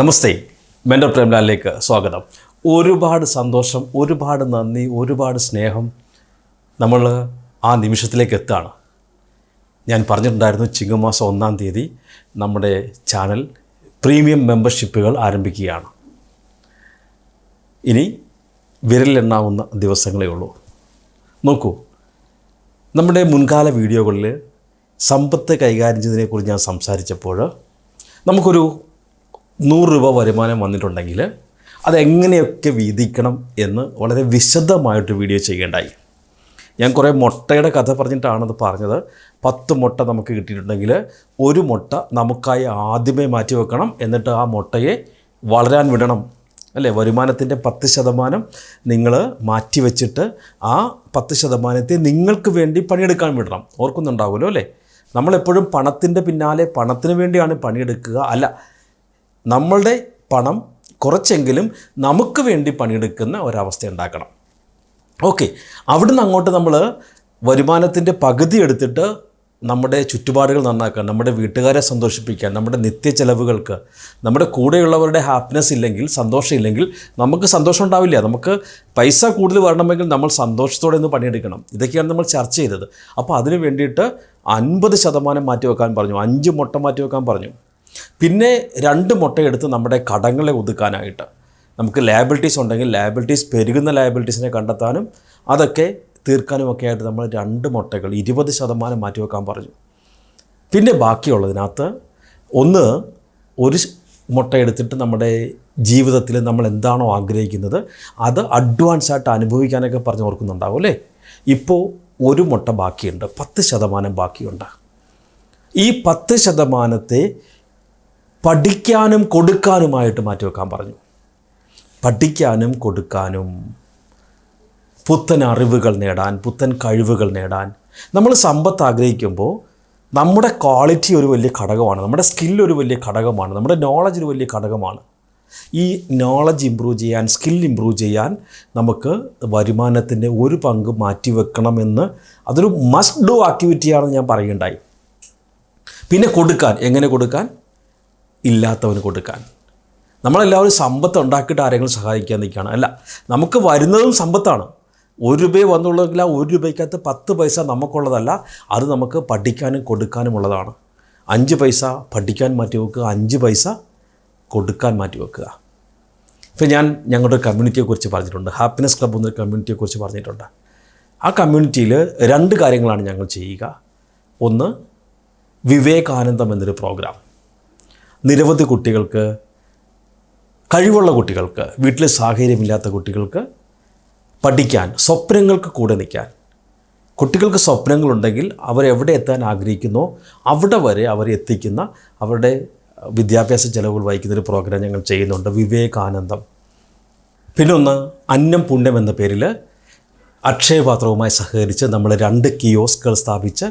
നമസ്തേ. Mentor പ്രേംലാലിലേക്ക് സ്വാഗതം. ഒരുപാട് സന്തോഷം ഒരുപാട് നന്ദി ഒരുപാട് സ്നേഹം നമ്മൾ ആ നിമിഷത്തിലേക്ക് എത്താണ് ഞാൻ പറഞ്ഞിട്ടുണ്ടായിരുന്നു ചിങ്ങമാസം ഒന്നാം തീയതി നമ്മുടെ ചാനൽ പ്രീമിയം മെമ്പർഷിപ്പുകൾ ആരംഭിക്കുകയാണ്. ഇനി വിരലിലെണ്ണാവുന്ന ദിവസങ്ങളേ ഉള്ളൂ. നോക്കൂ നമ്മുടെ മുൻകാല വീഡിയോകളിൽ സമ്പത്ത് കൈകാര്യം ചെയ്തതിനെക്കുറിച്ച് ഞാൻ സംസാരിച്ചപ്പോൾ നമുക്കൊരു നൂറ് രൂപ വരുമാനം വന്നിട്ടുണ്ടെങ്കിൽ അതെങ്ങനെയൊക്കെ വീതിക്കണം എന്ന് വളരെ വിശദമായിട്ട് വീഡിയോ ചെയ്യേണ്ടായി. ഞാൻ കുറേ മുട്ടയുടെ കഥ പറഞ്ഞിട്ടാണത് പറഞ്ഞത്. പത്ത് മുട്ട നമുക്ക് കിട്ടിയിട്ടുണ്ടെങ്കിൽ ഒരു മുട്ട നമുക്കായി ആദ്യമേ മാറ്റി വെക്കണം. എന്നിട്ട് ആ മുട്ടയെ വളരാൻ വിടണം. അല്ലേ? വരുമാനത്തിന്റെ പത്ത് ശതമാനം നിങ്ങൾ മാറ്റി വെച്ചിട്ട് ആ പത്ത് ശതമാനത്തെ നിങ്ങൾക്ക് വേണ്ടി പണിയെടുക്കാൻ വിടണം. ഓർക്കുന്നുണ്ടാവുമല്ലോ അല്ലേ? നമ്മളെപ്പോഴും പണത്തിന്റെ പിന്നാലെ പണത്തിന് വേണ്ടിയാണ് പണിയെടുക്കുക. അല്ല നമ്മളുടെ പണം കുറച്ചെങ്കിലും നമുക്ക് വേണ്ടി പണിയെടുക്കുന്ന ഒരവസ്ഥ ഉണ്ടാക്കണം. ഓക്കെ അവിടുന്ന് അങ്ങോട്ട് നമ്മൾ വരുമാനത്തിന്റെ പകുതി എടുത്തിട്ട് നമ്മുടെ ചുറ്റുപാടുകൾ നന്നാക്കാൻ നമ്മുടെ വീട്ടുകാരെ സന്തോഷിപ്പിക്കാൻ നമ്മുടെ നിത്യ ചെലവുകൾക്ക് നമ്മുടെ കൂടെയുള്ളവരുടെ ഹാപ്പിനെസ് ഇല്ലെങ്കിൽ സന്തോഷം ഇല്ലെങ്കിൽ നമുക്ക് സന്തോഷം ഉണ്ടാവില്ല. നമുക്ക് പൈസ കൂടുതൽ വരണമെങ്കിൽ നമ്മൾ സന്തോഷത്തോടെ ഒന്ന് പണിയെടുക്കണം. ഇതൊക്കെയാണ് നമ്മൾ ചർച്ച ചെയ്തത്. അപ്പോൾ അതിന് വേണ്ടിയിട്ട് അൻപത് ശതമാനം മാറ്റി വെക്കാൻ പറഞ്ഞു. അഞ്ച് മുട്ട മാറ്റി വെക്കാൻ പറഞ്ഞു. പിന്നെ രണ്ട് മുട്ടയെടുത്ത് നമ്മുടെ കടങ്ങളെ ഒതുക്കാനായിട്ട്. നമുക്ക് ലയബിലിറ്റീസ് ഉണ്ടെങ്കിൽ ലയബിലിറ്റീസ് പെരുകുന്ന ലയബിലിറ്റീസിനെ കണ്ടെത്താനും അതൊക്കെ തീർക്കാനും ഒക്കെ ആയിട്ട് നമ്മൾ രണ്ട് മുട്ടകൾ ഇരുപത് ശതമാനം മാറ്റി വെക്കാൻ പറഞ്ഞു. പിന്നെ ബാക്കിയുള്ളതിനകത്ത് ഒന്ന് ഒരു മുട്ട എടുത്തിട്ട് നമ്മുടെ ജീവിതത്തിൽ നമ്മൾ എന്താണോ ആഗ്രഹിക്കുന്നത് അത് അഡ്വാൻസ് ആയിട്ട് അനുഭവിക്കാനൊക്കെ പറഞ്ഞ് ഓർക്കുന്നുണ്ടാവും അല്ലേ? ഇപ്പോൾ ഒരു മുട്ട ബാക്കിയുണ്ട് പത്ത് ശതമാനം ബാക്കിയുണ്ട്. ഈ പത്ത് ശതമാനത്തെ പഠിക്കാനും കൊടുക്കാനുമായിട്ട് മാറ്റി വെക്കാൻ പറഞ്ഞു. പഠിക്കാനും കൊടുക്കാനും പുത്തൻ അറിവുകൾ നേടാൻ പുത്തൻ കഴിവുകൾ നേടാൻ. നമ്മൾ സമ്പത്ത് ആഗ്രഹിക്കുമ്പോൾ നമ്മുടെ ക്വാളിറ്റി ഒരു വലിയ ഘടകമാണ് നമ്മുടെ സ്കിൽ ഒരു വലിയ ഘടകമാണ് നമ്മുടെ നോളജ് ഒരു വലിയ ഘടകമാണ്. ഈ നോളജ് ഇമ്പ്രൂവ് ചെയ്യാൻ സ്കിൽ ഇമ്പ്രൂവ് ചെയ്യാൻ നമുക്ക് വരുമാനത്തിന്റെ ഒരു പങ്ക് മാറ്റി വെക്കണമെന്ന് അതൊരു മസ്റ്റ് ഡു ആക്ടിവിറ്റിയാണെന്ന് ഞാൻ പറയുണ്ടായി പിന്നെ കൊടുക്കാൻ എങ്ങനെ കൊടുക്കാൻ? ഇല്ലാത്തവന് കൊടുക്കാൻ. നമ്മളെല്ലാവരും സമ്പത്ത് ഉണ്ടാക്കിയിട്ട് ആരെങ്കിലും സഹായിക്കാൻ നിൽക്കുകയാണ്. അല്ല നമുക്ക് വരുന്നതും സമ്പത്താണ്. ഒരു രൂപയെ വന്നുള്ളതെങ്കിൽ ആ ഒരു രൂപയ്ക്കകത്ത് പത്ത് പൈസ നമുക്കുള്ളതല്ല അത് നമുക്ക് പഠിക്കാനും കൊടുക്കാനും ഉള്ളതാണ്. അഞ്ച് പൈസ പഠിക്കാൻ മാറ്റി വെക്കുക അഞ്ച് പൈസ കൊടുക്കാൻ മാറ്റി വെക്കുക. ഇപ്പം ഞാൻ ഞങ്ങളുടെ കമ്മ്യൂണിറ്റിയെക്കുറിച്ച് പറഞ്ഞിട്ടുണ്ട്. ഹാപ്പിനെസ് ക്ലബ്ബ് എന്നൊരു കമ്മ്യൂണിറ്റിയെക്കുറിച്ച് പറഞ്ഞിട്ടുണ്ട്. ആ കമ്മ്യൂണിറ്റിയിൽ രണ്ട് കാര്യങ്ങളാണ് ഞങ്ങൾ ചെയ്യുക. ഒന്ന് വിവേകാനന്ദം എന്നൊരു പ്രോഗ്രാം. നിരവധി കുട്ടികൾക്ക് കഴിവുള്ള കുട്ടികൾക്ക് വീട്ടിൽ സാഹചര്യമില്ലാത്ത കുട്ടികൾക്ക് പഠിക്കാൻ സ്വപ്നങ്ങൾക്ക് കൂടെ നിൽക്കാൻ. കുട്ടികൾക്ക് സ്വപ്നങ്ങളുണ്ടെങ്കിൽ അവരെവിടെ എത്താൻ ആഗ്രഹിക്കുന്നു അവിടെ വരെ അവരെ എത്തിക്കുന്ന അവരുടെ വിദ്യാഭ്യാസ ചെലവുകൾ വഹിക്കുന്ന ഒരു പ്രോഗ്രാം ഞങ്ങൾ ചെയ്യുന്നുണ്ട് വിവേകാനന്ദം. പിന്നൊന്ന് അന്നം പുണ്യം എന്ന പേരിൽ അക്ഷയപാത്രവുമായി സഹകരിച്ച് നമ്മൾ രണ്ട് കിയോസ്കുകൾ സ്ഥാപിച്ച്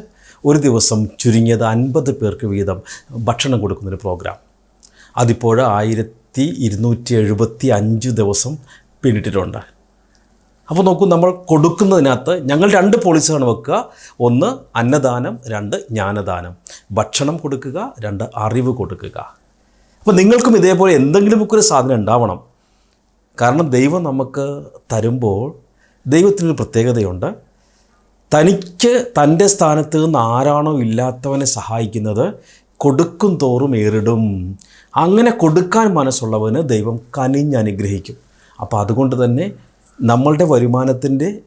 ഒരു ദിവസം ചുരുങ്ങിയത് അൻപത് പേർക്ക് വീതം ഭക്ഷണം കൊടുക്കുന്നൊരു പ്രോഗ്രാം. അതിപ്പോൾ ആയിരത്തി ഇരുന്നൂറ്റി എഴുപത്തി അഞ്ച് ദിവസം പിന്നിട്ടിട്ടുണ്ട്. അപ്പോൾ നോക്കൂ നമ്മൾ കൊടുക്കുന്നതിനകത്ത് ഞങ്ങൾ രണ്ട് പോളിസിയാണ് വെക്കുക. ഒന്ന് അന്നദാനം രണ്ട് ജ്ഞാനദാനം. ഭക്ഷണം കൊടുക്കുക രണ്ട് അറിവ് കൊടുക്കുക. അപ്പോൾ നിങ്ങൾക്കും ഇതേപോലെ എന്തെങ്കിലുമൊക്കെ ഒരു സാധനം ഉണ്ടാവണം. കാരണം ദൈവം നമുക്ക് തരുമ്പോൾ ദൈവത്തിനൊരു പ്രത്യേകതയുണ്ട്. തനിക്ക് തന്റെ സ്ഥാനത്ത് നിന്ന് ആരാണോ ഇല്ലാത്തവനെ സഹായിക്കുന്നത് കൊടുക്കും തോറും ഏറിടും. അങ്ങനെ കൊടുക്കാൻ മനസ്സുള്ളവന് ദൈവം കനിഞ്ഞനുഗ്രഹിക്കും അപ്പോൾ അതുകൊണ്ട് തന്നെ നമ്മളുടെ വരുമാനത്തിന്റെ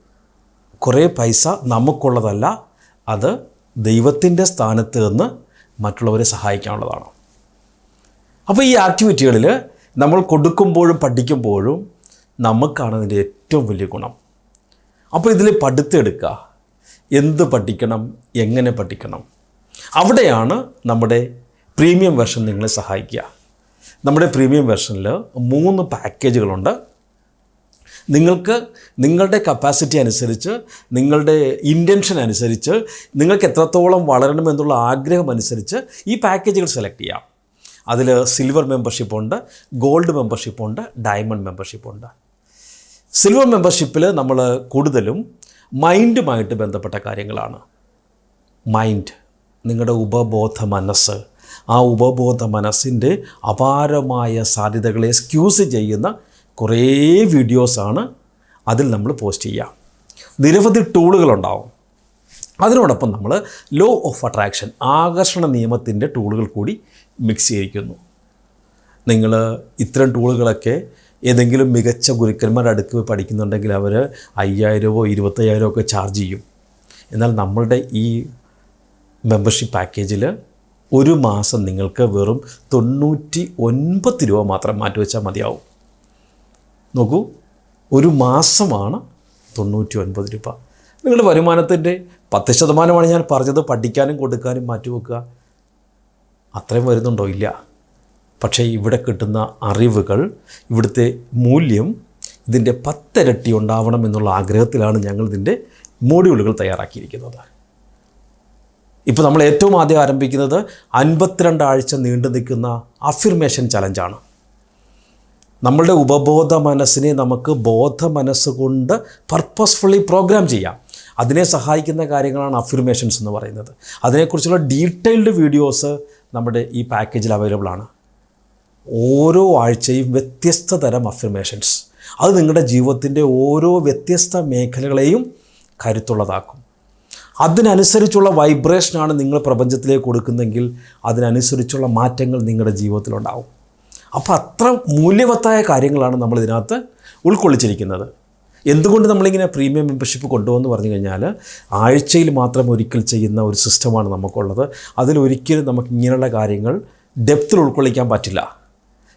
കുറേ പൈസ നമുക്കുള്ളതല്ല അത് ദൈവത്തിന്റെ സ്ഥാനത്ത് നിന്ന് മറ്റുള്ളവരെ സഹായിക്കാനുള്ളതാണ്. അപ്പോൾ ഈ ആക്ടിവിറ്റികളിൽ നമ്മൾ കൊടുക്കുമ്പോഴും പഠിക്കുമ്പോഴും നമുക്കാണ് അതിന്റെ ഏറ്റവും വലിയ ഗുണം. അപ്പോൾ ഇതിൽ പഠിത്തെടുക്കുക. എന്ത് പഠിക്കണം എങ്ങനെ പഠിക്കണം? അവിടെയാണ് നമ്മുടെ പ്രീമിയം വെർഷൻ നിങ്ങളെ സഹായിക്കുക. നമ്മുടെ പ്രീമിയം വെർഷനിൽ മൂന്ന് പാക്കേജുകളുണ്ട്. നിങ്ങൾക്ക് നിങ്ങളുടെ കപ്പാസിറ്റി അനുസരിച്ച് നിങ്ങളുടെ ഇന്റൻഷൻ അനുസരിച്ച് നിങ്ങൾക്ക് എത്രത്തോളം വളരണമെന്നുള്ള ആഗ്രഹം അനുസരിച്ച് ഈ പാക്കേജുകൾ സെലക്ട് ചെയ്യാം. അതിൽ സിൽവർ മെമ്പർഷിപ്പ് ഉണ്ട് ഗോൾഡ് മെമ്പർഷിപ്പ് ഉണ്ട് ഡയമണ്ട് മെമ്പർഷിപ്പ് ഉണ്ട്. സിൽവർ മെമ്പർഷിപ്പിൽ നമ്മൾ കൂടുതലും മൈൻഡുമായിട്ട് ബന്ധപ്പെട്ട കാര്യങ്ങളാണ്. മൈൻഡ് നിങ്ങളുടെ ഉപബോധ മനസ്സ്. ആ ഉപബോധ മനസ്സിന്റെ അപാരമായ സാധ്യതകളെ എക്സ്ക്യൂസ് ചെയ്യുന്ന കുറേ വീഡിയോസാണ് അതിൽ നമ്മൾ പോസ്റ്റ് ചെയ്യുക നിരവധി ടൂളുകളുണ്ടാവും. അതിനോടൊപ്പം നമ്മൾ ലോ ഓഫ് അട്രാക്ഷൻ ആകർഷണ നിയമത്തിന്റെ ടൂളുകൾ കൂടി മിക്സ് ചെയ്തിരിക്കുന്നു നിങ്ങൾ ഇത്തരം ടൂളുകളൊക്കെ ഏതെങ്കിലും മികച്ച ഗുരുക്കന്മാരുടെ അടുക്ക് പഠിക്കുന്നുണ്ടെങ്കിൽ അവർ അയ്യായിരമോ ഇരുപത്തയ്യായിരമോ ഒക്കെ ചാർജ് ചെയ്യും. എന്നാൽ നമ്മളുടെ ഈ മെമ്പർഷിപ്പ് പാക്കേജിൽ ഒരു മാസം നിങ്ങൾക്ക് വെറും തൊണ്ണൂറ്റി ഒൻപത് രൂപ മാത്രം മാറ്റിവെച്ചാൽ മതിയാവും. നോക്കൂ ഒരു മാസമാണ് തൊണ്ണൂറ്റി ഒൻപത് രൂപ. നിങ്ങളുടെ വരുമാനത്തിന്റെ പത്ത് ശതമാനമാണ് ഞാൻ പറഞ്ഞത് പഠിക്കാനും കൊടുക്കാനും മാറ്റി മാറ്റിവെക്കുക അത്രയും വരുന്നുണ്ടോ? ഇല്ല. പക്ഷേ ഇവിടെ കിട്ടുന്ന അറിവുകൾ ഇവിടുത്തെ മൂല്യം ഇതിന്റെ പത്തിരട്ടി ഉണ്ടാവണം എന്നുള്ള ആഗ്രഹത്തിലാണ് ഞങ്ങൾ ഇതിന്റെ മോഡ്യൂളുകൾ തയ്യാറാക്കിയിരിക്കുന്നത്. ഇപ്പോൾ നമ്മൾ ഏറ്റവും ആദ്യം ആരംഭിക്കുന്നത് അൻപത്തിരണ്ട് ആഴ്ച നീണ്ടു നിൽക്കുന്ന അഫിർമേഷൻ ചലഞ്ചാണ് നമ്മളുടെ ഉപബോധ മനസ്സിനെ നമുക്ക് ബോധ മനസ്സുകൊണ്ട് പർപ്പസ്ഫുള്ളി പ്രോഗ്രാം ചെയ്യാം. അതിനെ സഹായിക്കുന്ന കാര്യങ്ങളാണ് അഫിർമേഷൻസ് എന്ന് പറയുന്നത്. അതിനെക്കുറിച്ചുള്ള ഡീറ്റെയിൽഡ് വീഡിയോസ് നമ്മുടെ ഈ പാക്കേജിൽ അവൈലബിൾ ആണ്. ഓരോ ആഴ്ചയും വ്യത്യസ്ത തരം അഫിർമേഷൻസ് അത് നിങ്ങളുടെ ജീവിതത്തിന്റെ ഓരോ വ്യത്യസ്ത മേഖലകളെയും കരുത്തുള്ളതാക്കും. അതിനനുസരിച്ചുള്ള വൈബ്രേഷനാണ് നിങ്ങൾ പ്രപഞ്ചത്തിലേക്ക് കൊടുക്കുന്നതെങ്കിൽ അതിനനുസരിച്ചുള്ള മാറ്റങ്ങൾ നിങ്ങളുടെ ജീവിതത്തിലുണ്ടാവും. അപ്പോൾ അത്ര മൂല്യവത്തായ കാര്യങ്ങളാണ് നമ്മൾ ഇതിനകത്ത് ഉൾക്കൊള്ളിച്ചിരിക്കുന്നത്. എന്തുകൊണ്ട് നമ്മളിങ്ങനെ പ്രീമിയം മെമ്പർഷിപ്പ് കൊണ്ടുവന്ന് പറഞ്ഞു കഴിഞ്ഞാൽ ആഴ്ചയിൽ മാത്രം ഒരിക്കൽ ചെയ്യുന്ന ഒരു സിസ്റ്റമാണ് നമുക്കുള്ളത്. അതിലൊരിക്കലും നമുക്ക് ഇങ്ങനെയുള്ള കാര്യങ്ങൾ ഡെപ്തിൽ ഉൾക്കൊള്ളിക്കാൻ പറ്റില്ല.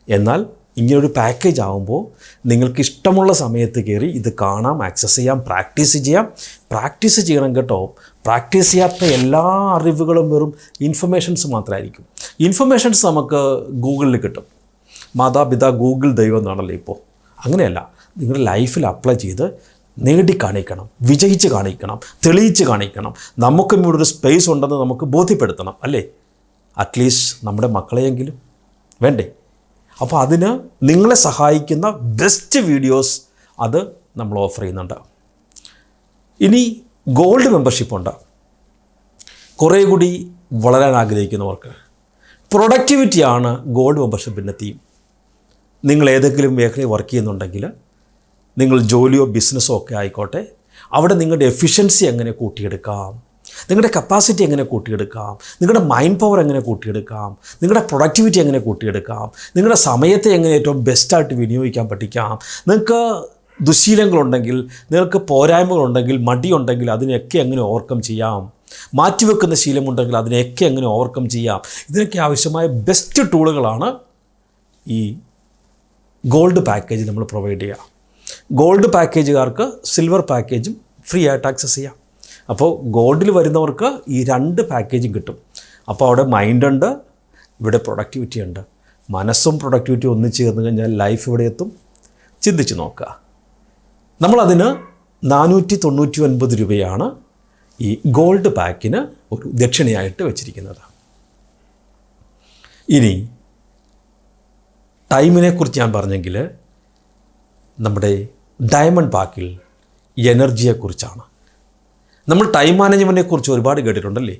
എന്നാൽ ഇങ്ങനൊരു പാക്കേജ് ആകുമ്പോൾ നിങ്ങൾക്ക് ഇഷ്ടമുള്ള സമയത്ത് കയറി ഇത് കാണാം ആക്സസ് ചെയ്യാം പ്രാക്ടീസ് ചെയ്യാം. പ്രാക്ടീസ് ചെയ്യണം കേട്ടോ. പ്രാക്ടീസ് ചെയ്യാത്ത എല്ലാ അറിവുകളും വെറും ഇൻഫർമേഷൻസ് മാത്രമായിരിക്കും ഇൻഫർമേഷൻസ് നമുക്ക് ഗൂഗിളിൽ കിട്ടും. മാതാപിതാ ഗൂഗിൾ ദൈവം എന്നാണല്ലോ ഇപ്പോൾ അങ്ങനെയല്ല നിങ്ങളുടെ ലൈഫിൽ അപ്ലൈ ചെയ്ത് നേടി കാണിക്കണം വിജയിച്ച് കാണിക്കണം തെളിയിച്ച് കാണിക്കണം. നമുക്കും ഇവിടെ ഒരു സ്പേസ് ഉണ്ടെന്ന് നമുക്ക് ബോധ്യപ്പെടുത്തണം അല്ലേ? അറ്റ്ലീസ്റ്റ് നമ്മുടെ മക്കളെയെങ്കിലും. വേണ്ടേ? അപ്പോൾ അതിന് നിങ്ങളെ സഹായിക്കുന്ന ബെസ്റ്റ് വീഡിയോസ് അത് നമ്മൾ ഓഫർ ചെയ്യുന്നുണ്ട്. ഇനി ഗോൾഡ് മെമ്പർഷിപ്പ് ഉണ്ട്. കുറേ കൂടി വളരാൻ ആഗ്രഹിക്കുന്നവർക്ക്. പ്രൊഡക്ടിവിറ്റിയാണ് ഗോൾഡ് മെമ്പർഷിപ്പിന്റെ തീം നിങ്ങൾ ഏതെങ്കിലും മേഖലയിൽ വർക്ക് ചെയ്യുന്നുണ്ടെങ്കിൽ നിങ്ങൾ ജോലിയോ ബിസിനസ്സോ ഒക്കെ ആയിക്കോട്ടെ അവിടെ നിങ്ങളുടെ എഫിഷ്യൻസി എങ്ങനെ കൂട്ടിയെടുക്കാം നിങ്ങളുടെ കപ്പാസിറ്റി എങ്ങനെ കൂട്ടിയെടുക്കാം? നിങ്ങളുടെ മൈൻഡ് പവർ എങ്ങനെ കൂട്ടിയെടുക്കാം? നിങ്ങളുടെ പ്രൊഡക്ടിവിറ്റി എങ്ങനെ കൂട്ടിയെടുക്കാം? നിങ്ങളുടെ സമയത്തെ എങ്ങനെ ഏറ്റവും ബെസ്റ്റായിട്ട് വിനിയോഗിക്കാൻ പഠിക്കാം? നിങ്ങൾക്ക് ദുശീലങ്ങളുണ്ടെങ്കിൽ നിങ്ങൾക്ക് പോരായ്മകളുണ്ടെങ്കിൽ മടിയുണ്ടെങ്കിൽ അതിനെയൊക്കെ എങ്ങനെ ഓവർകം ചെയ്യാം? മാറ്റിവെക്കുന്ന ശീലമുണ്ടെങ്കിൽ അതിനെയൊക്കെ എങ്ങനെ ഓവർകം ചെയ്യാം? ഇതിനൊക്കെ ആവശ്യമായ ബെസ്റ്റ് ടൂളുകളാണ് ഈ ഗോൾഡ് പാക്കേജ് നമ്മൾ പ്രൊവൈഡ് ചെയ്യുക. ഗോൾഡ് പാക്കേജുകാർക്ക് സിൽവർ പാക്കേജും ഫ്രീ ആയിട്ട് ആക്സസ് ചെയ്യാം. അപ്പോൾ ഗോൾഡിൽ വരുന്നവർക്ക് ഈ രണ്ട് പാക്കേജും കിട്ടും. അപ്പോൾ അവിടെ മൈൻഡ് ഉണ്ട് ഇവിടെ പ്രൊഡക്ടിവിറ്റി ഉണ്ട്. മനസ്സും പ്രൊഡക്ടിവിറ്റി ഒന്നിച്ച് ചേർന്ന് കഴിഞ്ഞാൽ ലൈഫ് ഇവിടെ എത്തും. ചിന്തിച്ച് നോക്കുക. നമ്മളതിന് നാനൂറ്റി തൊണ്ണൂറ്റി ഒൻപത് രൂപയാണ് ഈ ഗോൾഡ് പാക്കിന് ഒരു ദക്ഷിണയായിട്ട് വെച്ചിരിക്കുന്നത്. ഇനി ടൈമിനെക്കുറിച്ച് ഞാൻ പറഞ്ഞെങ്കിൽ നമ്മുടെ ഡയമണ്ട് പാക്കിൽ എനർജിയെക്കുറിച്ചാണ് നമ്മൾ ടൈം മാനേജ്മെന്റിനെ കുറിച്ച് ഒരുപാട് കേട്ടിട്ടുണ്ടല്ലേ?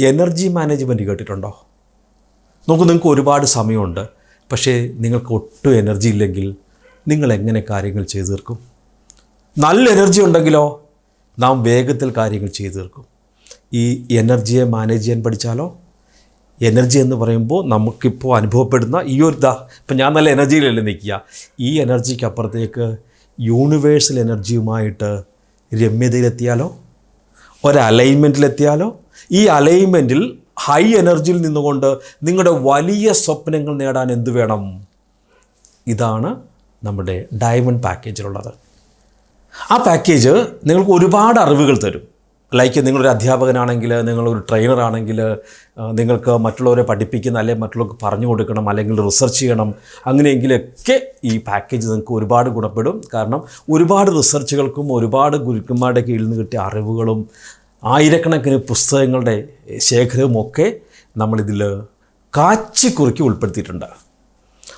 എനർജി മാനേജ്മെന്റ് കേട്ടിട്ടുണ്ടോ? നോക്കൂ നിങ്ങൾക്ക് ഒരുപാട് സമയമുണ്ട്. പക്ഷേ നിങ്ങൾക്ക് ഒട്ടും എനർജി ഇല്ലെങ്കിൽ നിങ്ങൾ എങ്ങനെ കാര്യങ്ങൾ ചെയ്തു തീർക്കും? നല്ല എനർജി ഉണ്ടെങ്കിലോ നാം വേഗത്തിൽ കാര്യങ്ങൾ ചെയ്തു തീർക്കും. ഈ എനർജിയെ മാനേജ് ചെയ്യാൻ പഠിച്ചാലോ? എനർജി എന്ന് പറയുമ്പോൾ നമുക്കിപ്പോൾ അനുഭവപ്പെടുന്ന ഈ ഒരു ഇതാ ഇപ്പം ഞാൻ നല്ല എനർജിയിലല്ലേ നിൽക്കുക. ഈ എനർജിക്ക് അപ്പുറത്തേക്ക് യൂണിവേഴ്സൽ എനർജിയുമായിട്ട് രമ്യതയിലെത്തിയാലോ? ഒരു അലൈൻമെന്റിലെത്തിയാലോ ഈ അലൈൻമെന്റിൽ ഹൈ എനർജിയിൽ നിന്നുകൊണ്ട് നിങ്ങളുടെ വലിയ സ്വപ്നങ്ങൾ നേടാൻ എന്ത് വേണം? ഇതാണ് നമ്മുടെ ഡയമണ്ട് പാക്കേജിലുള്ളത്. ആ പാക്കേജ് നിങ്ങൾക്ക് ഒരുപാട് അറിവുകൾ തരും. ലൈക്ക് നിങ്ങളൊരു അധ്യാപകനാണെങ്കിൽ നിങ്ങളൊരു ട്രെയിനറാണെങ്കിൽ നിങ്ങൾക്ക് മറ്റുള്ളവരെ പഠിപ്പിക്കുന്ന അല്ലെങ്കിൽ മറ്റുള്ളവർക്ക് പറഞ്ഞു കൊടുക്കണം അല്ലെങ്കിൽ റിസർച്ച് ചെയ്യണം അങ്ങനെയെങ്കിലൊക്കെ ഈ പാക്കേജ് നിങ്ങൾക്ക് ഒരുപാട് ഗുണപ്പെടും. കാരണം ഒരുപാട് റിസർച്ചുകൾക്കും ഒരുപാട് ഗുരുക്കന്മാരുടെ കീഴിൽ നിന്ന് കിട്ടിയ അറിവുകളും ആയിരക്കണക്കിന് പുസ്തകങ്ങളുടെ ശേഖരവും ഒക്കെ നമ്മളിതിൽ കാച്ചിക്കുറുക്കി ഉൾപ്പെടുത്തിയിട്ടുണ്ട്.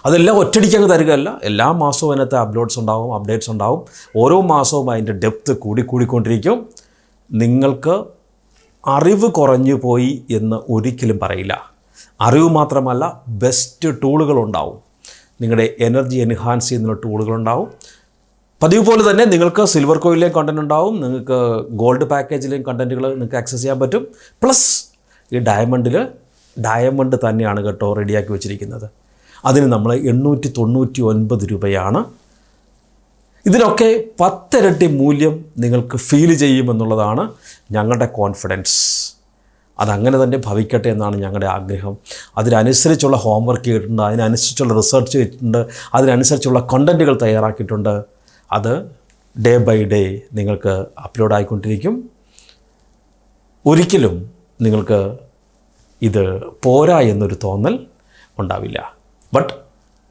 അതെല്ലാം ഒറ്റടിക്ക് അങ്ങ് തരികയല്ല. എല്ലാ മാസവും അതിനകത്ത് അപ്ലോഡ്സ് ഉണ്ടാവും അപ്ഡേറ്റ്സ് ഉണ്ടാവും. ഓരോ മാസവും അതിന്റെ ഡെപ്ത് കൂടി കൂടിക്കൊണ്ടിരിക്കും. നിങ്ങൾക്ക് അറിവ് കുറഞ്ഞു പോയി എന്ന് ഒരിക്കലും പറയില്ല. അറിവ് മാത്രമല്ല ബെസ്റ്റ് ടൂളുകളുണ്ടാവും നിങ്ങളുടെ എനർജി എൻഹാൻസ് ചെയ്യുന്ന ടൂളുകളുണ്ടാവും പതിവ് പോലെ തന്നെ നിങ്ങൾക്ക് സിൽവർ കോയിലെയും കണ്ടന്റ് ഉണ്ടാവും. നിങ്ങൾക്ക് ഗോൾഡ് പാക്കേജിലെയും കണ്ടന്റുകൾ നിങ്ങൾക്ക് ആക്സസ് ചെയ്യാൻ പറ്റും. പ്ലസ് ഈ ഡയമണ്ടിൽ ഡയമണ്ട് തന്നെയാണ് കേട്ടോ റെഡിയാക്കി വെച്ചിരിക്കുന്നത്. അതിന് നമ്മൾ എണ്ണൂറ്റി തൊണ്ണൂറ്റി ഒൻപത് രൂപയാണ് ഇതിനൊക്കെ പത്തിരട്ടി മൂല്യം നിങ്ങൾക്ക് ഫീൽ ചെയ്യുമെന്നുള്ളതാണ് ഞങ്ങളുടെ കോൺഫിഡൻസ് അതങ്ങനെ തന്നെ ഭവിക്കട്ടെ എന്നാണ് ഞങ്ങളുടെ ആഗ്രഹം. അതിനനുസരിച്ചുള്ള ഹോംവർക്ക് ചെയ്തിട്ടുണ്ട് അതിനനുസരിച്ചുള്ള റിസർച്ച് ചെയ്തിട്ടുണ്ട് അതിനനുസരിച്ചുള്ള കണ്ടന്റുകൾ തയ്യാറാക്കിയിട്ടുണ്ട്. അത് ഡേ ബൈ ഡേ നിങ്ങൾക്ക് അപ്ലോഡ് ആയിക്കൊണ്ടിരിക്കും. ഒരിക്കലും നിങ്ങൾക്ക് ഇത് പോരാ എന്നൊരു തോന്നൽ ഉണ്ടാവില്ല. ബട്ട്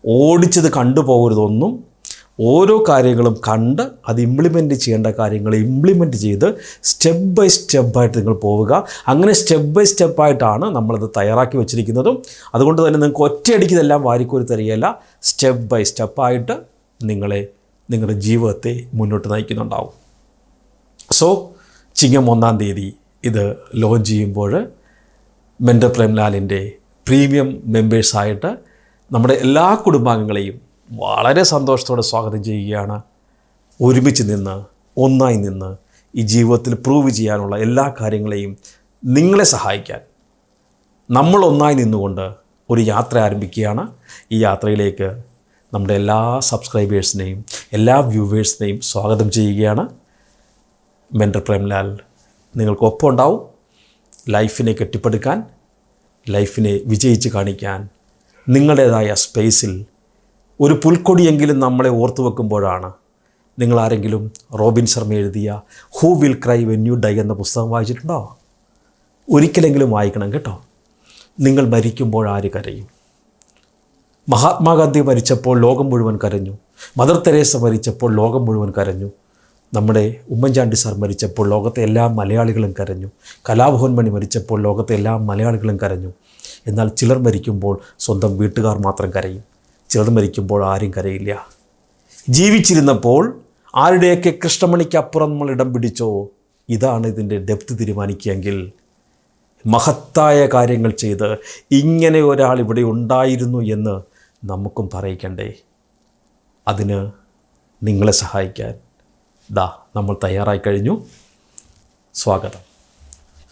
ഓടിച്ചത് കണ്ടുപോകരുതൊന്നും ഓരോ കാര്യങ്ങളും കണ്ട് അത് ഇംപ്ലിമെന്റ് ചെയ്യേണ്ട കാര്യങ്ങൾ ഇംപ്ലിമെന്റ് ചെയ്ത് സ്റ്റെപ്പ് ബൈ സ്റ്റെപ്പായിട്ട് നിങ്ങൾ പോവുക. അങ്ങനെ സ്റ്റെപ്പ് ബൈ സ്റ്റെപ്പായിട്ടാണ് നമ്മളത് തയ്യാറാക്കി വെച്ചിരിക്കുന്നതും. അതുകൊണ്ട് തന്നെ നിങ്ങൾക്ക് ഒറ്റയടിക്ക് ഇതെല്ലാം വാരിക്കോരി തരികയല്ല. സ്റ്റെപ്പ് ബൈ സ്റ്റെപ്പായിട്ട് നിങ്ങളെ നിങ്ങളുടെ ജീവിതത്തെ മുന്നോട്ട് നയിക്കുന്നുണ്ടാവും. സോ ചിങ്ങം ഒന്നാം തീയതി ഇത് ലോഞ്ച് ചെയ്യുമ്പോൾ മെന്റർ പ്രേംലാലിന്റെ പ്രീമിയം മെമ്പേഴ്സായിട്ട് നമ്മുടെ എല്ലാ കുടുംബാംഗങ്ങളെയും വളരെ സന്തോഷത്തോടെ സ്വാഗതം ചെയ്യുകയാണ്. ഒരുമിച്ച് നിന്ന് ഒന്നായി നിന്ന് ഈ ജീവിതത്തിൽ പ്രൂവ് ചെയ്യാനുള്ള എല്ലാ കാര്യങ്ങളെയും നിങ്ങളെ സഹായിക്കാൻ നമ്മൾ ഒന്നായി നിന്നുകൊണ്ട് ഒരു യാത്ര ആരംഭിക്കുകയാണ്. ഈ യാത്രയിലേക്ക് നമ്മുടെ എല്ലാ സബ്സ്ക്രൈബേഴ്സിനെയും എല്ലാ വ്യൂവേഴ്സിനെയും സ്വാഗതം ചെയ്യുകയാണ്. മെന്റർ പ്രേംലാൽ നിങ്ങൾക്കൊപ്പം ഉണ്ടാവും. ലൈഫിനെ കെട്ടിപ്പടുക്കാൻ ലൈഫിനെ വിജയിച്ച് കാണിക്കാൻ നിങ്ങളുടേതായ സ്പേസിൽ ഒരു പുൽക്കൊടിയെങ്കിലും നമ്മളെ ഓർത്തു വെക്കുമ്പോഴാണ് നിങ്ങളാരെങ്കിലും റോബിൻ ശർമ്മ എഴുതിയ who will cry when you die എന്ന പുസ്തകം വായിച്ചിട്ടുണ്ടോ? ഒരിക്കലെങ്കിലും വായിക്കണം കേട്ടോ. നിങ്ങൾ മരിക്കുമ്പോൾ ആര് കരയും? മഹാത്മാഗാന്ധി മരിച്ചപ്പോൾ ലോകം മുഴുവൻ കരഞ്ഞു. മദർ തെരേസ മരിച്ചപ്പോൾ ലോകം മുഴുവൻ കരഞ്ഞു. നമ്മുടെ ഉമ്മൻചാണ്ടി സാർ മരിച്ചപ്പോൾ ലോകത്തെ എല്ലാ മലയാളികളും കരഞ്ഞു. കലാഭവൻ മണി മരിച്ചപ്പോൾ ലോകത്തെ എല്ലാ മലയാളികളും കരഞ്ഞു. എന്നാൽ ചിലർ മരിക്കുമ്പോൾ സ്വന്തം വീട്ടുകാർ മാത്രം കരയും. ചിലർ മരിക്കുമ്പോൾ ആരും കരയില്ല. ജീവിച്ചിരുന്നപ്പോൾ ആരുടെയൊക്കെ കൃഷ്ണമണിക്കപ്പുറം നമ്മൾ ഇടം പിടിച്ചോ? ഇതാണ് ഇതിന്റെ ഡെപ്ത് തീരുമാനിക്കുകയെങ്കിൽ മഹത്തായ കാര്യങ്ങൾ ചെയ്ത് ഇങ്ങനെ ഒരാൾ ഇവിടെ ഉണ്ടായിരുന്നു എന്ന് നമുക്കും പറയിക്കണ്ടേ. അതിന് നിങ്ങളെ സഹായിക്കാൻ ദാ നമ്മൾ തയ്യാറായി കഴിഞ്ഞു. സ്വാഗതം.